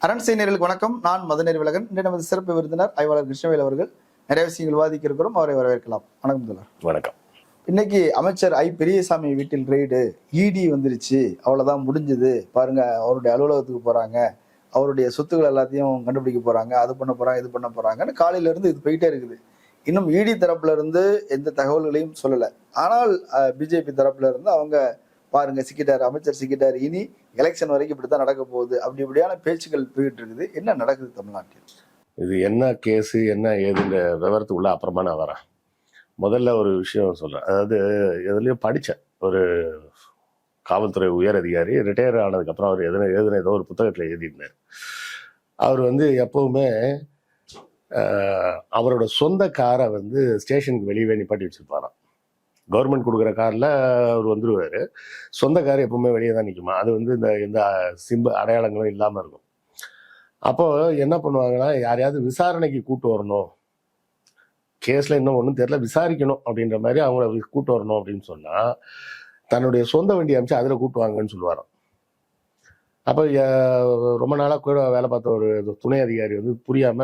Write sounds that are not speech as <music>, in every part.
அரண்சை நேர்களுக்கு வணக்கம். நான் மதநேர் விலகன் இன்று நமது சிறப்பு விருந்தினர் ஆய்வாளர் கிருஷ்ணவேல் அவர்கள் நிறைய விஷயங்கள் விவாதிக்க இருக்கிறோம் அவரை வரவேற்கலாம். வணக்கம் முதல்வர். வணக்கம். இன்னைக்கு அமைச்சர் ஐ. பெரியசாமி வீட்டில் ரெய்டு. இடி வந்துருச்சு. அவ்வளவுதான் முடிஞ்சது. பாருங்க அவருடைய அலுவலகத்துக்கு போறாங்க. அவருடைய சொத்துக்கள் எல்லாத்தையும் கண்டுபிடிக்க போறாங்க. அது பண்ண போறாங்க இது பண்ண போறாங்கன்னு காலையில இருந்து இது போயிட்டே இருக்குது. இன்னும் இடி தரப்புல இருந்து எந்த தகவல்களையும் சொல்லல. ஆனால் பிஜேபி தரப்புல இருந்து அவங்க பாருங்க சிக்கிட்டாரு அமைச்சர் சிக்கிட்டாரு. இனி எலெக்ஷன் வரைக்கும் இப்படித்தான் நடக்க போகுது. அப்படி இப்படியான பேச்சுக்கள் போயிட்டு இருக்குது. என்ன நடக்குது தமிழ்நாட்டில்? இது என்ன கேஸு என்ன ஏதுங்கிற விவரத்துக்குள்ள அப்புறமா நான் வரேன். முதல்ல ஒரு விஷயம் சொல்கிறேன் அதாவது எதுலேயோ படித்தேன் ஒரு காவல்துறை உயர் அதிகாரி ரிட்டையர் ஆனதுக்கப்புறம் அவர் எதுன எழுதின ஏதோ ஒரு புத்தகத்தில் எழுதியிருந்தார். அவர் வந்து எப்போவுமே அவரோட சொந்த காரை வந்து ஸ்டேஷனுக்கு வெளியே நிப்பாட்டி வச்சுருப்பாராம். கவர்மெண்ட் கொடுக்குற காரில் அவர் வந்துடுவார் சொந்த கார் எப்பவுமே வெளியே தான் நிற்குமா அது வந்து இந்த எந்த சிம்பு அடையாளங்களும் இல்லாமல் இருக்கும். அப்போ என்ன பண்ணுவாங்கன்னா யாரையாவது விசாரணைக்கு கூட்டு வரணும். கேஸில் இன்னும் ஒன்றும் தெரியல விசாரிக்கணும் அப்படின்ற மாதிரி அவங்கள கூட்டு வரணும் அப்படின்னு சொன்னால் தன்னுடைய சொந்த வண்டி அமைச்சு அதில் கூட்டுவாங்கன்னு சொல்லுவாராம். அப்போ ரொம்ப நாளாக கூட வேலை பார்த்த ஒரு துணை அதிகாரி வந்து புரியாம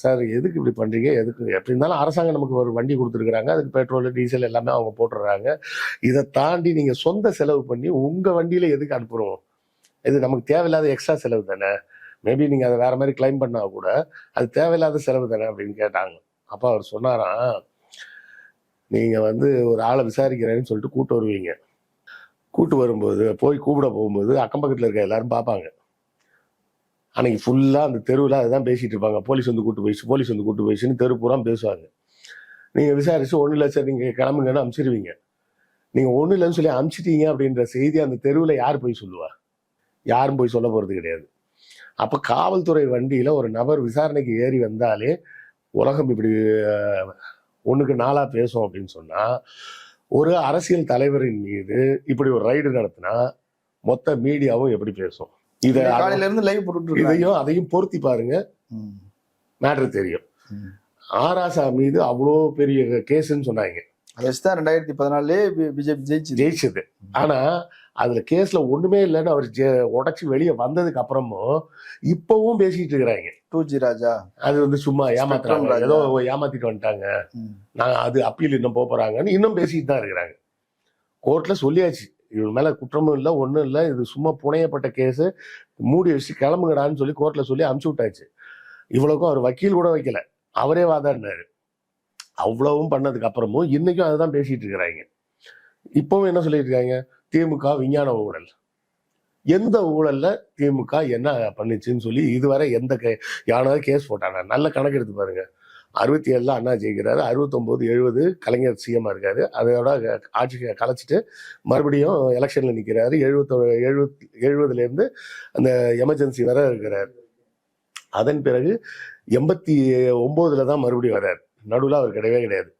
சார் எதுக்கு இப்படி பண்ணுறீங்க எதுக்கு எப்படி இருந்தாலும் அரசாங்கம் நமக்கு ஒரு வண்டி கொடுத்துருக்குறாங்க. அதுக்கு பெட்ரோல் டீசல் எல்லாமே அவங்க போட்டுடுறாங்க. இதை தாண்டி நீங்கள் சொந்த செலவு பண்ணி உங்கள் வண்டியில் எதுக்கு அனுப்புகிறோம் இது நமக்கு தேவையில்லாத எக்ஸ்ட்ரா செலவு தானே? மேபி நீங்கள் அதை வேறு மாதிரி கிளைம் பண்ணால் கூட அது தேவையில்லாத செலவு தானே அப்படின்னு கேட்டாங்க. அப்போ அவர் சொன்னாராம் நீங்கள் வந்து ஒரு ஆளை விசாரிக்கிறேன்னு சொல்லிட்டு கூட்டு வருவீங்க. கூட்டு வரும்போது போய் கூப்பிட போகும்போது அக்கம் பக்கத்தில் இருக்க எல்லாரும் பார்ப்பாங்க. அன்னைக்கு ஃபுல்லாக அந்த தெருவில் அதுதான் பேசிட்டு இருப்பாங்க. போலீஸ் வந்து கூட்டு போயிடுச்சு போலீஸ் வந்து கூட்டு போயிடுச்சுன்னு தெரு பூரா பேசுவாங்க. நீங்கள் விசாரிச்சு ஒன்றும் இல்லை சார் நீங்கள் கிளம்புங்கன்னு அனுப்பிச்சிருவீங்க. நீங்கள் ஒன்றும் இல்லைன்னு சொல்லி அமுச்சிட்டீங்க அப்படின்ற செய்தி அந்த தெருவில் யார் போய் சொல்லுவா? யாரும் போய் சொல்ல போகிறது கிடையாது. அப்போ காவல்துறை வண்டியில் ஒரு நபர் விசாரணைக்கு ஏறி வந்தாலே உலகம் இப்படி ஒன்றுக்கு நாளாக பேசும் அப்படின்னு சொன்னால் ஒரு அரசியல் தலைவரின் மீது இப்படி ஒரு ரைடு நடத்தினா மொத்த மீடியாவும் எப்படி பேசும்? இதை காலையில இருந்து லைவ் இருக்காங்க இதையும் அதையும் பொருத்தி பாருங்க. மேட்ரு தெரியும். ஆராசா மீது அவ்வளோ பெரிய கேஸ்ன்னு சொன்னாங்க. அதை வச்சுதான் ரெண்டாயிரத்தி பதினாலே பிஜேபி ஜெயிச்சு ஜெயிச்சது. ஆனா அதுல கேஸ்ல ஒண்ணுமே இல்லைன்னு அவர் ஜெ- உடைச்சு வெளியே வந்ததுக்கு அப்புறமும் இப்பவும் பேசிட்டு இருக்கிறாங்க. Two G Raja. அது வந்து சும்மா ஏமாத்துறாங்க. ஏதோ ஏமாத்திட்டு வந்துட்டாங்க. நான் அது அப்பீல் இன்னும் போக போறாங்கன்னு இன்னும் பேசிட்டு தான் இருக்கிறாங்க. கோர்ட்ல சொல்லியாச்சு. இவன் மேல குற்றமும் இல்லை ஒன்றும் இல்லை. இது சும்மா புனையப்பட்ட கேஸ். மூடி வச்சு கிளம்புங்கடான்னு சொல்லி கோர்ட்ல சொல்லி அமுச்சு விட்டாச்சு. இவ்வளவுக்கும் அவர் வக்கீல் கூட வைக்கல. அவரே வாதாடினாரு. அவ்வளவும் பண்ணதுக்கு அப்புறமும் இன்னைக்கும் அதுதான் பேசிட்டு இருக்கிறாங்க. இப்பவும் என்ன சொல்லிட்டு இருக்காங்க? திமுக விஞ்ஞான ஊழல். எந்த ஊழல்ல திமுக என்ன பண்ணுச்சுன்னு சொல்லி இதுவரை எந்த கே யானாவது கேஸ் போட்டாங்க. நல்ல கணக்கு எடுத்து பாருங்க. அறுபத்தி ஏழில் அண்ணா ஜெயிக்கிறாரு அறுபத்தொம்போது எழுபது கலைஞர் சிஎம்மாக இருக்காரு. அதோட ஆட்சி கலைச்சிட்டு மறுபடியும் எலெக்ஷனில் நிற்கிறாரு எழுபத்தோ எழுபத் எழுபதுலேருந்து அந்த எமர்ஜென்சி வர இருக்கிறார். அதன் பிறகு எண்பத்தி ஒம்போதில் தான் மறுபடியும் வர்றார். நடுவில் அவர் கிடையவே கிடையாது.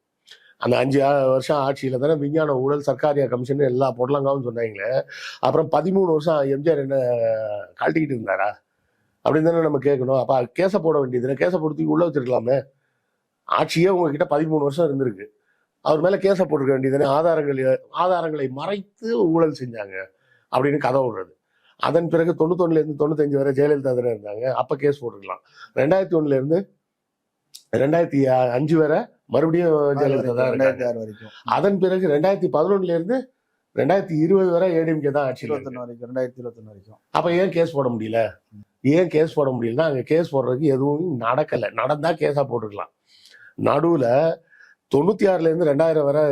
அந்த அஞ்சு வருஷம் ஆட்சியில் தானே விஞ்ஞான ஊழல் சர்க்காரியா கமிஷன் எல்லா பொருளாங்காவுன்னு சொன்னாங்களே. அப்புறம் பதிமூணு வருஷம் எம்ஜிஆர் என்ன கழட்டிக்கிட்டு இருந்தாரா? அப்படின்னு தானே நம்ம கேட்கணும். அப்போ கேஸை போட வேண்டியது கேஸை போடுறதுக்கு உள்ள வச்சிருக்கலாமே. ஆட்சியே உங்ககிட்ட பதிமூணு வருஷம் இருந்திருக்கு. அவர் மேல கேஸை போட்டிருக்க வேண்டியதுதானே? ஆதாரங்கள் ஆதாரங்களை மறைத்து ஊழல் செஞ்சாங்க அப்படின்னு கதை விடுறது அதன் பிறகு தொண்ணூத்தொன்னுல இருந்து தொண்ணூத்தஞ்சு வரை ஜெயலலிதா தானே இருந்தாங்க. அப்ப கேஸ் போட்டிருக்கலாம். ரெண்டாயிரத்தி ஒண்ணுல இருந்து ரெண்டாயிரத்தி அஞ்சு வரை மறுபடியும் ஜெயலலிதா தான் ரெண்டாயிரத்தி ஆறு வரைக்கும். அதன் பிறகு ரெண்டாயிரத்தி பதினொன்னுல இருந்து ரெண்டாயிரத்தி இருபது வரை ஏடிஎம்கே தான் இருக்கு. இருபத்தொன்னு வரைக்கும் ரெண்டாயிரத்தி இருபத்தொன்னு வரைக்கும். அப்ப ஏன் கேஸ் போட முடியல? ஏன் கேஸ் போட முடியலன்னா அங்க கேஸ் போடுறதுக்கு எதுவும் நடக்கல. நடந்தா கேஸா போட்டுக்கலாம் நடுவுல தொண்ணூத்தி ஆறுல இருந்து ரெண்டாயிரம் வரை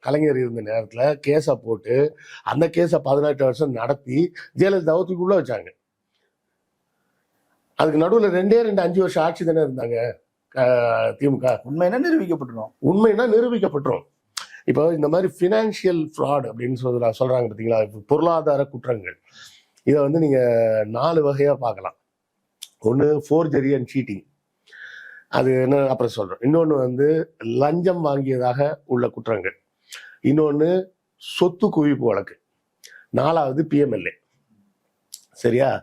கலைஞர் இருந்த நேரத்துல கேஸை போட்டு அந்த கேஸை பதினெட்டு வருஷம் நடத்தி ஜெயலலிதாவை தூக்கி உள்ள வச்சாங்க. அதுக்கு நடுவுல ரெண்டே ரெண்டு அஞ்சு வருஷம் ஆட்சி தானே இருந்தாங்க திமுக. உண்மை என்ன நிரூபிக்கப்பட்டுரும்? உண்மைனா நிரூபிக்கப்பட்டுரும். இப்போ இந்த மாதிரி ஃபினான்ஷியல் ஃப்ராட் அப்படின்னு சொல்ற சொல்றாங்க பார்த்தீங்களா இப்ப பொருளாதார குற்றங்கள். இதை வந்து நீங்க நாலு வகையா பார்க்கலாம். ஒன்று ஃபோர்ஜரி அண்ட் சீட்டிங் அது என்ன அப்புறம் சொல்றேன். இன்னொன்று வந்து லஞ்சம் வாங்கியதாக உள்ள குற்றங்கள். இன்னொன்று சொத்து குவிப்பு வழக்கு. நாலாவது பிஎம்எல்ஏ சரியா?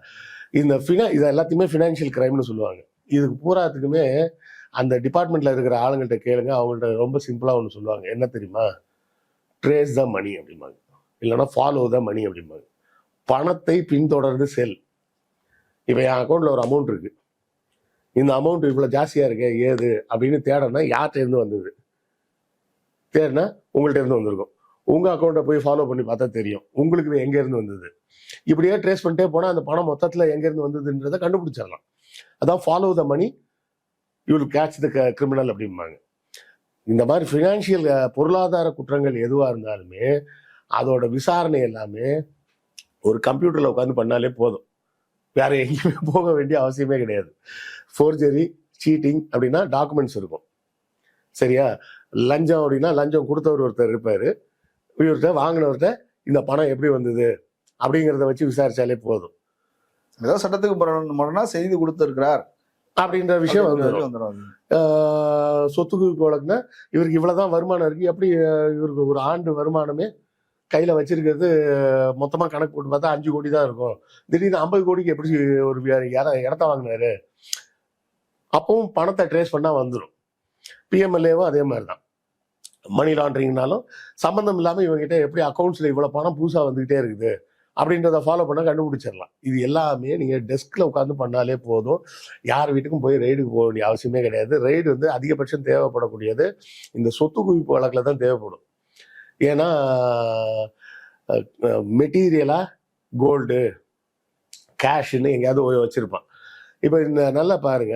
இந்த ஃபினா இது எல்லாத்தையுமே ஃபினான்ஷியல் கிரைம்னு சொல்லுவாங்க. இதுக்கு பூராத்துக்குமே அந்த டிபார்ட்மெண்ட்ல இருக்கிற ஆளுங்கள்ட்ட கேளுங்க. அவங்கள்ட்ட ரொம்ப சிம்பிளா ஒன்று சொல்லுவாங்க. என்ன தெரியுமா? ட்ரேஸ் த மணி அப்படிம்பாங்க. இல்லைன்னா ஃபாலோ த மணி அப்படிம்பாங்க. பணத்தை பின்தொடர்ந்து செல் இப்போ என் அக்கௌண்ட்ல ஒரு அமௌண்ட் இருக்கு. இந்த அமௌண்ட் இவ்வளோ ஜாஸ்தியா இருக்கே ஏது அப்படின்னு தேடனா யார்கிட்ட இருந்து வந்தது? தேடினா உங்கள்கிட்ட இருந்து வந்திருக்கும். உங்க அக்கௌண்ட்டை போய் ஃபாலோ பண்ணி பார்த்தா தெரியும். உங்களுக்கு எங்கேருந்து எங்க இருந்து வந்தது? இப்படியே ட்ரேஸ் பண்ணிட்டே போனா அந்த பணம் மொத்தத்துல எங்க இருந்து வந்ததுன்றதை கண்டுபிடிச்சிடலாம். அதான் follow the money you will catch the criminal அப்படிம்பாங்க. இந்த மாதிரி ஃபினான்ஷியல் பொருளாதார குற்றங்கள் எதுவா இருந்தாலுமே அதோட விசாரணை எல்லாமே ஒரு கம்ப்யூட்டர்ல உட்காந்து பண்ணாலே போதும். வேற எங்கேயுமே <laughs> போக வேண்டிய அவசியமே கிடையாது. ஃபோர்ஜரி சீட்டிங் அப்படின்னா டாக்குமெண்ட்ஸ் இருக்கும். சரியா? லஞ்சம் அப்படின்னா லஞ்சம் கொடுத்தவர் ஒருத்தர் இருப்பாரு. இவர்கிட்ட வாங்கினவர்கிட்ட இந்த பணம் எப்படி வந்தது அப்படிங்கிறத வச்சு விசாரிச்சாலே போதும். ஏதோ சட்டத்துக்கு முரண் செய்து கொடுத்திருக்கிறார். அப்படின்ற விஷயம் வந்துடும் சொத்து குவிப்பு வழக்குனா இவருக்கு இவ்வளவுதான் வருமானம் இருக்கு. எப்படி இவருக்கு ஒரு ஆண்டு வருமானமே கையில் வச்சிருக்கிறது மொத்தமாக கணக்கு போட்டு பார்த்தா அஞ்சு கோடி தான் இருக்கும். திடீர்னு ஐம்பது கோடிக்கு எப்படி ஒரு இடத்த வாங்கினாரு? அப்பவும் பணத்தை ட்ரேஸ் பண்ணால் வந்துடும் பிஎம்எல்ஏவும் அதே மாதிரி தான் மணி லாண்ட்ரிங்னாலும் சம்மந்தம் இல்லாமல் இவங்ககிட்ட எப்படி அக்கௌண்ட்ஸில் இவ்வளோ பணம் புதுசாக வந்துகிட்டே இருக்குது? அப்படின்றத ஃபாலோ பண்ண கண்டுபிடிச்சிடலாம். இது எல்லாமே நீங்கள் டெஸ்கில் உட்காந்து பண்ணாலே போதும். யார் வீட்டுக்கும் போய் ரெய்டுக்கு போக வேண்டிய அவசியமே கிடையாது. ரெய்டு வந்து அதிகபட்சம் தேவைப்படக்கூடியது இந்த சொத்து குவிப்பு வழக்கில் தான் தேவைப்படும். ஏன்னா மெட்டீரியலா கோல்டு கேஷ்னு எங்கேயாவது வச்சிருப்பான். இப்போ இந்த நல்லா பாருங்க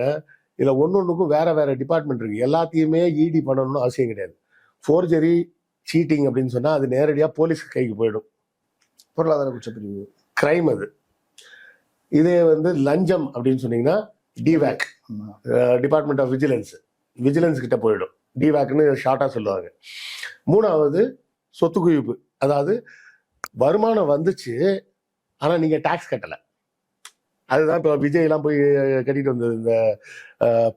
இதுல ஒன்னொன்றுக்கும் வேற வேற டிபார்ட்மெண்ட் இருக்கு. எல்லாத்தையுமே இடி பண்ணணும்னு அவசியம் கிடையாது. ஃபோர்ஜரி சீட்டிங் அப்படின்னு சொன்னா அது நேரடியாக போலீஸ் கைக்கு போயிடும். பொருளாதார குற்றப்பிரிவு. கிரைம் அது. இதே வந்து லஞ்சம் அப்படின்னு சொன்னீங்கன்னா DVAC. Department of vigilance vigilance கிட்ட போயிடும். டிவேக்னு ஷார்ட்டாக சொல்லுவாங்க. மூணாவது சொத்து குவிப்பு. அதாவது வருமானம் வந்துச்சு ஆனால் நீங்கள் டேக்ஸ் கட்டலை. அதுதான் இப்போ விஜய்லாம் போய் கட்டிட்டு வந்தது. இந்த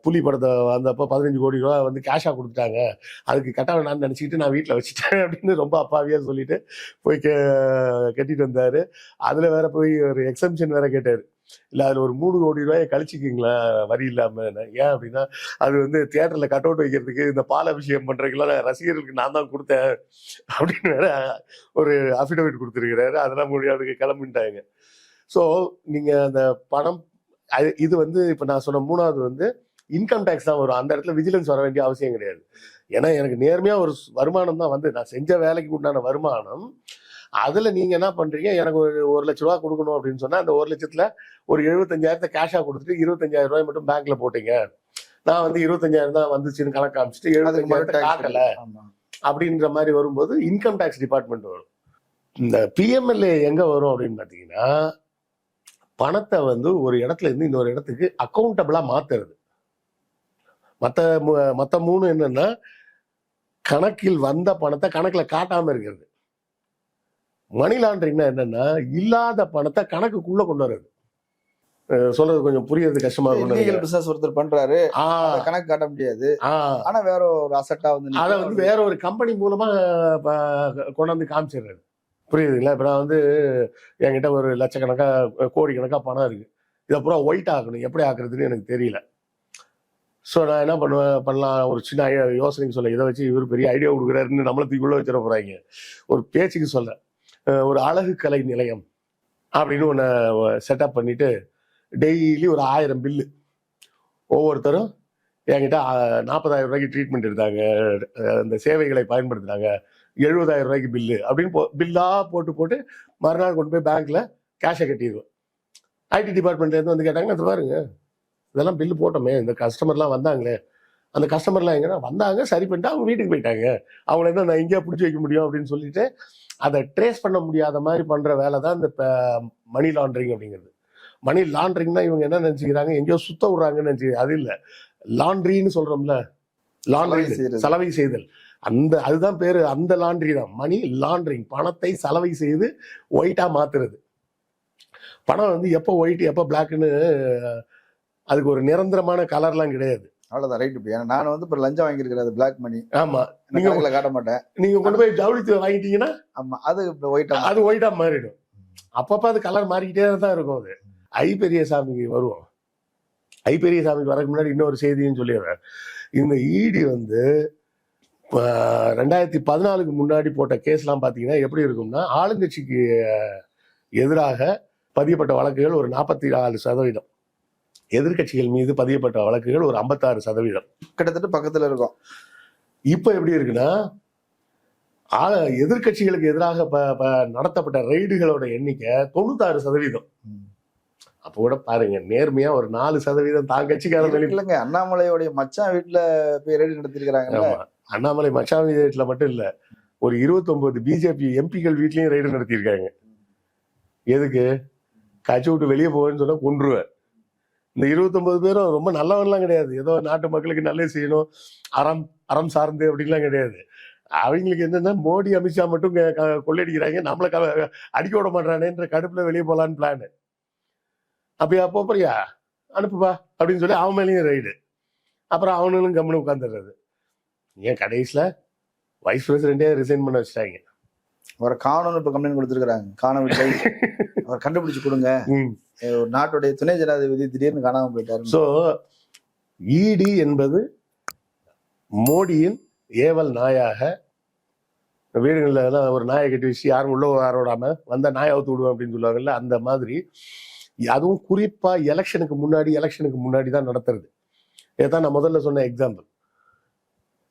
புலி படத்தை வந்தப்போ பதினஞ்சு கோடி ரூபா வந்து கேஷாக கொடுத்துட்டாங்க. அதுக்கு கட்ட வேணாம்னு நினச்சிக்கிட்டு நான் வீட்டில் வச்சுட்டேன் அப்படின்னு ரொம்ப அப்பாவியாக சொல்லிட்டு போய் கே கட்டிட்டு வந்தார். அதில் வேற போய் ஒரு எக்ஸம்ஷன் வேற கேட்டார். இல்லை அதில் ஒரு மூணு கோடி ரூபாயை கழிச்சிக்கிங்களா? வரி இல்லாம. ஏன் அப்படின்னா அது வந்து தியேட்டர்ல கட் அவுட் வைக்கிறதுக்கு இந்த பால் அபிஷேகம் பண்ணுறதுக்குலாம் ரசிகர்களுக்கு நான் தான் கொடுத்தேன் அப்படின்னு வேற ஒரு அஃபிடவிட் கொடுத்துருக்கிறாரு. அதெல்லாம் முடியாதுக்கு கிளம்பிட்டாங்க. ஸோ நீங்க அந்த பணம் அது- இது வந்து இப்போ நான் சொன்ன மூணாவது வந்து இன்கம் டேக்ஸ் தான் வரும். அந்த இடத்துல விஜிலன்ஸ் வர வேண்டிய அவசியம் கிடையாது. ஏன்னா எனக்கு நேர்மையாக ஒரு வருமானம் தான் வந்து நான் செஞ்ச வேலைக்கு உண்டான வருமானம் அதுல நீங்க என்ன பண்றீங்க? எனக்கு ஒரு ஒரு லட்ச ரூபா கொடுக்கணும் அப்படின்னு சொன்னா அந்த ஒரு லட்சத்துல ஒரு எழுபத்தஞ்சாயிரத்தை கேஷா கொடுத்துட்டு இருபத்தஞ்சாயிரம் ரூபாய் மட்டும் பேங்க்ல போட்டீங்க. நான் வந்து இருபத்தஞ்சாயிரம் தான் வந்துச்சுன்னு கணக்கு காமிச்சிட்டு எழுபத்தஞ்சாயிரத்தை காட்டல. அப்படின்ற மாதிரி வரும்போது இன்கம் டேக்ஸ் டிபார்ட்மெண்ட் வரும். இந்த பிஎம்எல்ஏ எங்க வரும் அப்படின்னு பாத்தீங்கன்னா பணத்தை வந்து ஒரு இடத்துல இருந்து இன்னொரு இடத்துக்கு அக்கௌண்டபிளா மாத்துறது. மத்த மூ- மத்த மூணு என்னன்னா கணக்கில் வந்த பணத்தை கணக்குல காட்டாம இருக்கிறது. மணி லாண்டரிங்னா என்னன்னா இல்லாத பணத்தை கணக்குக்குள்ள கொண்டு வர்றது. சொல்றது கொஞ்சம் புரியறது கஷ்டமா இருக்கும். பிசினஸ் ஒருத்தர் பண்றாரு கணக்கு காட்ட முடியாது. ஆனா வேற ஒரு அசட்டா வந்து அதை வந்து வேற ஒரு கம்பெனி மூலமா கொண்டாந்து காமிச்சிடுறது. புரியுதுங்களா? இப்ப நான் வந்து என்கிட்ட ஒரு லட்சக்கணக்கா கோடி கணக்கா பணம் இருக்கு. இதை பூரா ஒயிட் ஆக்கணும். எப்படி ஆக்குறதுன்னு எனக்கு தெரியல. ஸோ நான் என்ன பண்ணுவேன் பண்ணலாம்? ஒரு சின்ன யோசனைக்கு சொல்ல. இதை வச்சு இவர் பெரிய ஐடியா கொடுக்குறாருன்னு நம்மள தூக்கிக்குள்ள வச்சிட போறாங்க. ஒரு பேச்சுக்கு சொல்ல அஹ் ஒரு அழகு கலை நிலையம் அப்படின்னு ஒன்று செட்டப் பண்ணிட்டு டெய்லி ஒரு ஆயிரம் பில்லு ஒவ்வொருத்தரும் என்கிட்ட நாற்பதாயிரம் ரூபாய்க்கு ட்ரீட்மெண்ட் எடுத்தாங்க. அந்த இந்த சேவைகளை பயன்படுத்தினாங்க. எழுபதாயிரம் ரூபாய்க்கு பில்லு அப்படின்னு போ பில்லா போட்டு போட்டு மறுநாள் கொண்டு போய் பேங்க்ல கேஷை கட்டிடுவேன் ஐடி டிபார்ட்மெண்ட்லேருந்து வந்து கேட்டாங்க அது பாருங்க இதெல்லாம் பில்லு போட்டோமே இந்த கஸ்டமர்லாம் வந்தாங்களே. அந்த கஸ்டமர்லாம் எங்கன்னா வந்தாங்க சரி பண்ணிட்டு அவங்க வீட்டுக்கு போயிட்டாங்க. அவங்கள தான் நான் எங்கேயா பிடிச்சி வைக்க முடியும் அப்படின்னு சொல்லிட்டு அதை ட்ரேஸ் பண்ண முடியாத மாதிரி பண்ற வேலை தான் இந்த மணி லாண்டரிங் அப்படிங்கிறது. மணி லாண்டரிங்னா இவங்க என்ன நினைச்சுக்கிறாங்க? எங்கேயோ சுத்த விடுறாங்கன்னு நினைச்சு அது இல்ல. லாண்ட்ரின்னு சொல்றோம்ல. லாண்ட்ரி சலவை செய்தல். அந்த அதுதான் பேரு. அந்த லாண்ட்ரி தான். மணி லாண்டரிங் பணத்தை சலவை செய்து ஒயிட்டா மாத்துறது. பணம் வந்து எப்போ ஒயிட் எப்போ பிளாக்னு அதுக்கு ஒரு நிரந்தரமான கலர்லாம் கிடையாது. அவ்வளவுதான் ரைட் இப்ப ஏன்னா நான் வந்து இப்ப லஞ்சம் வாங்கியிருக்கிறேன் அது பிளாக் மணி ஆமா. நான் நீங்க கணக்குல காட்ட மாட்டேன். நீங்க கொண்டு போய் ஜவுளி வாங்கிட்டீங்கன்னா ஆமா அது இப்ப ஒயிட்டா அது ஒயிட்டா மாறிடும். அப்பப்ப அது கலர் மாறிக்கிட்டே தான் இருக்கும் அது. ஐ பெரியசாமிக்கு வருவோம். ஐ பெரியசாமிக்கு வரதுக்கு முன்னாடி இன்னொரு செய்தியும் சொல்லிடுறேன். இந்த ஈடி வந்து ஆஹ், ரெண்டாயிரத்தி பதினாலுக்கு முன்னாடி போட்ட கேஸ்லாம் பார்த்தீங்கன்னா எப்படி இருக்கும்னா ஆளுங்கட்சிக்கு எதிராக பதியப்பட்ட வழக்குகள் ஒரு நாற்பத்தி நாலு சதவீதம். எதிர்க்கட்சிகள் மீது பதியப்பட்ட வழக்குகள் ஒரு ஐம்பத்தாறு சதவீதம். கிட்டத்தட்ட பக்கத்துல இருக்கும். இப்ப எப்படி இருக்குன்னா ஆ- எதிர்க்கட்சிகளுக்கு எதிராக நடத்தப்பட்ட ரெய்டுகளோட எண்ணிக்கை தொண்ணூத்தாறு சதவீதம். அப்ப கூட பாருங்க நேர்மையா ஒரு நாலு சதவீதம் தான் கட்சிக்காரன் வெளி- இல்லைங்க அண்ணாமலையோடைய மச்சான் வீட்டுல போய் ரெடி நடத்திருக்கிறாங்க. அண்ணாமலை மச்சாமி வீட்டுல மட்டும் இல்ல ஒரு 29 பிஜேபி எம்பிக்கள் வீட்லயும் ரெய்டு நடத்தியிருக்காங்க எதுக்கு? கட்சி விட்டு வெளியே போவேன்னு சொன்னா கொன்றுவேன். இந்த 29 பேரும் ரொம்ப நல்லவன்லாம் கிடையாது. ஏதோ நாட்டு மக்களுக்கு நல்லது செய்யணும். அறம் அறம் சார்ந்து அப்படின்லாம் கிடையாது. அவங்களுக்கு என்னன்னா மோடி அமித்ஷா மட்டும் கொள்ளையடிக்கிறாங்க. நம்மளை க- அடிக்க விட மாட்டானேன்ற கடுப்புல வெளியே போலான்னு பிளான் அப்படியா போறியா அனுப்புப்பா அப்படின்னு சொல்லி அவன் மேலேயும் ரைடு அப்புறம் அவனுங்களும் கம்முன்னு உட்காந்துடுறது ஏன் கடைசியில வைஸ் பிரசிடென்டே ரிசைன் பண்ண வச்சிட்டாங்க. அவரை காணோம்னு இப்ப கம்ப்ளைண்ட் கொடுத்திருக்காங்க காணவில்லை. <laughs> அவர் கண்டுபிடிச்சு கொடுங்க. ஒரு நாட்டுடைய துணை ஜனாதிபதி திடீர்னு காணாமல் போயிட்டாரு ஸோ இடி என்பது மோடியின் ஏவல் நாயாக வீடுகளில் எல்லாம் ஒரு நாயை கட்டி வச்சு யாரும் உள்ள வரோடாம வந்த நாயை அவுத்து விடுவேன் அப்படின்னு சொல்லுவாங்கல்ல அந்த மாதிரி. அதுவும் குறிப்பா எலெக்ஷனுக்கு முன்னாடி எலெக்ஷனுக்கு முன்னாடி தான் நடத்துறது. இதான் நான் முதல்ல சொன்ன எக்ஸாம்பிள்.